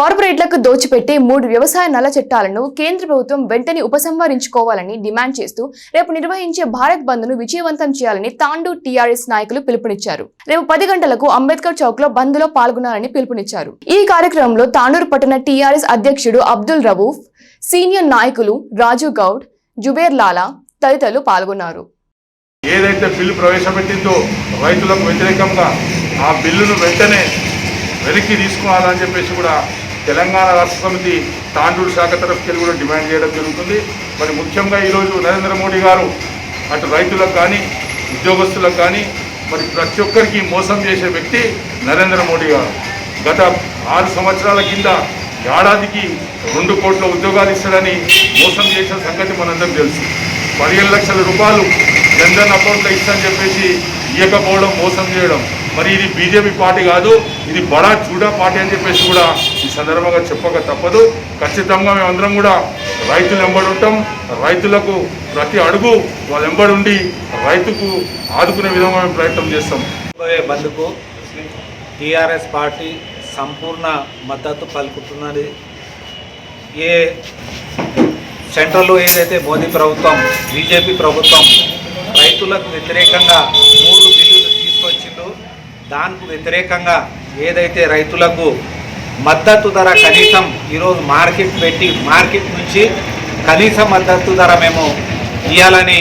కార్పొరేట్లకు దోచిపెట్టే మూడు వ్యవసాయ నల్ల చట్టాలను కేంద్ర ప్రభుత్వం వెంటనే ఉపసంహరించుకోవాలని డిమాండ్ చేస్తూ రేపు నిర్వహించే భారత్ బంద్ను విజయవంతం చేయాలని తాండూ టీఆర్ఎస్ నాయకులు పిలుపునిచ్చారు. రేపు పది గంటలకు అంబేద్కర్ చౌక్లో బంద్లో పాల్గొనాలని పిలుపునిచ్చారు. ఈ కార్యక్రమంలో తాండూరు పట్టణ టీఆర్ఎస్ అధ్యక్షుడు అబ్దుల్ రవూఫ్ సీనియర్ నాయకులు రాజు గౌడ్ జుబేర్ లాలా తదితరులు పాల్గొన్నారు. ఏదైతే బిల్లు ప్రవేశపెట్టిందో రైతులకు వ్యతిరేకంగా ఆ బిల్లును వెంటనే వెనక్కి తీసుకోవాలని చెప్పేసి కూడా తెలంగాణ రాష్ట్ర సమితి తాండూరు శాఖ తరఫుకెళ్ళి కూడా డిమాండ్ చేయడం జరుగుతుంది. మరి ముఖ్యంగా ఈరోజు నరేంద్ర మోడీ గారు అటు రైతులకు కానీ ఉద్యోగస్తులకు కానీ మరి ప్రతి ఒక్కరికి మోసం చేసే వ్యక్తి నరేంద్ర మోడీ గారు. గత ఆరు సంవత్సరాల కింద ఏడాదికి రెండు కోట్ల ఉద్యోగాలు ఇస్తాడని మోసం చేసిన సంగతి మనందరం తెలుసు. పదిహేను లక్షల రూపాయలు జన్ధన్ అకౌంట్లో ఇస్తానని చెప్పేసి ఇవ్వకపోవడం మోసం చేయడం మరి ఇది బీజేపీ పార్టీ కాదు ఇది బడా చూడా పార్టీ అని చెప్పేసి కూడా ఈ సందర్భంగా చెప్పక తప్పదు. ఖచ్చితంగా మేమందరం కూడా రైతులు వెంబడి ఉంటాం రైతులకు ప్రతి అడుగు వాళ్ళ ఎంబడి ఉండి రైతుకు ఆదుకునే విధంగా మేము ప్రయత్నం చేస్తాం. బంధుకు టీఆర్ఎస్ పార్టీ సంపూర్ణ మద్దతు పలుకుతున్నది. ఏ సెంట్రల్లో ఏదైతే మోదీ ప్రభుత్వం బీజేపీ ప్రభుత్వం రైతులకు వ్యతిరేకంగా మూడు బిల్లులు తీసుకొచ్చిందో దానికి వ్యతిరేకంగా ఏదైతే రైతులకు మద్దతు ధర కనీసం ఈరోజు మార్కెట్ పెట్టి మార్కెట్ నుంచి కనీస మద్దతు ధర మేము ఇవ్వాలని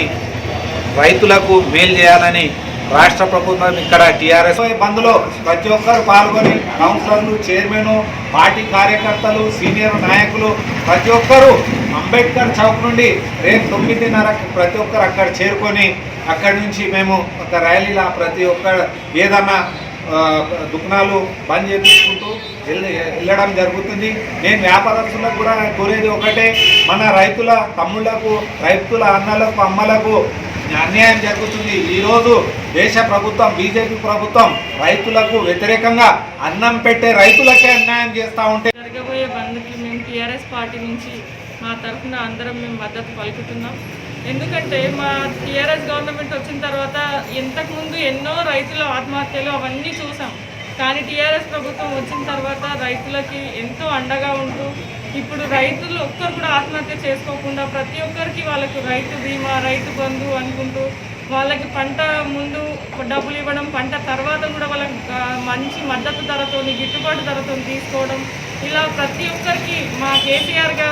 రైతులకు మేలు చేయాలని రాష్ట్ర ప్రభుత్వం ఇక్కడ టీఆర్ఎస్ బంద్లో ప్రతి ఒక్కరు పాల్గొని కౌన్సిలర్లు చైర్మన్ పార్టీ కార్యకర్తలు సీనియర్ నాయకులు ప్రతి ఒక్కరు అంబేద్కర్ చౌక్ నుండి రేపు తొమ్మిదిన్నరకు ప్రతి ఒక్కరు అక్కడ చేరుకొని అక్కడి నుంచి మేము ఒక ర్యాలీలా ప్రతి ఒక్క ఏదన్నా దుకాణాలు బంద్ చేపించుకుంటూ వెళ్ళడం జరుగుతుంది. నేను వ్యాపారస్తులకు కూడా కోరేది ఒకటే మన రైతుల తమ్ముళ్ళకు రైతుల అన్నలకు అమ్మలకు అన్యాయం జరుగుతుంది. ఈరోజు దేశ ప్రభుత్వం బీజేపీ ప్రభుత్వం రైతులకు వ్యతిరేకంగా అన్నం పెట్టే రైతులకే అన్యాయం చేస్తూ ఉంటే జరగబోయే బంద్కి మేము టీఆర్ఎస్ పార్టీ నుంచి మా తరఫున అందరం మేము మద్దతు పలుకుతున్నాం. ఎందుకంటే మా టీఆర్ఎస్ గవర్నమెంట్ వచ్చిన తర్వాత ఇంతకుముందు ఎన్నో రైతుల ఆత్మహత్యలు అవన్నీ చూసాం. కానీ టీఆర్ఎస్ ప్రభుత్వం వచ్చిన తర్వాత రైతులకి ఎంతో అండగా ఉంటూ ఇప్పుడు రైతులు ఒక్కరు కూడా ఆత్మహత్య చేసుకోకుండా ప్రతి ఒక్కరికి వాళ్ళకు రైతు బీమా రైతు బంధు అనుకుంటూ వాళ్ళకి పంట ముందు డబ్బులు ఇవ్వడం పంట తర్వాత కూడా వాళ్ళకి మంచి మద్దతు ధరతో గిట్టుబాటు ధరతో తీసుకోవడం ఇలా ప్రతి ఒక్కరికి మా కేసీఆర్ గారు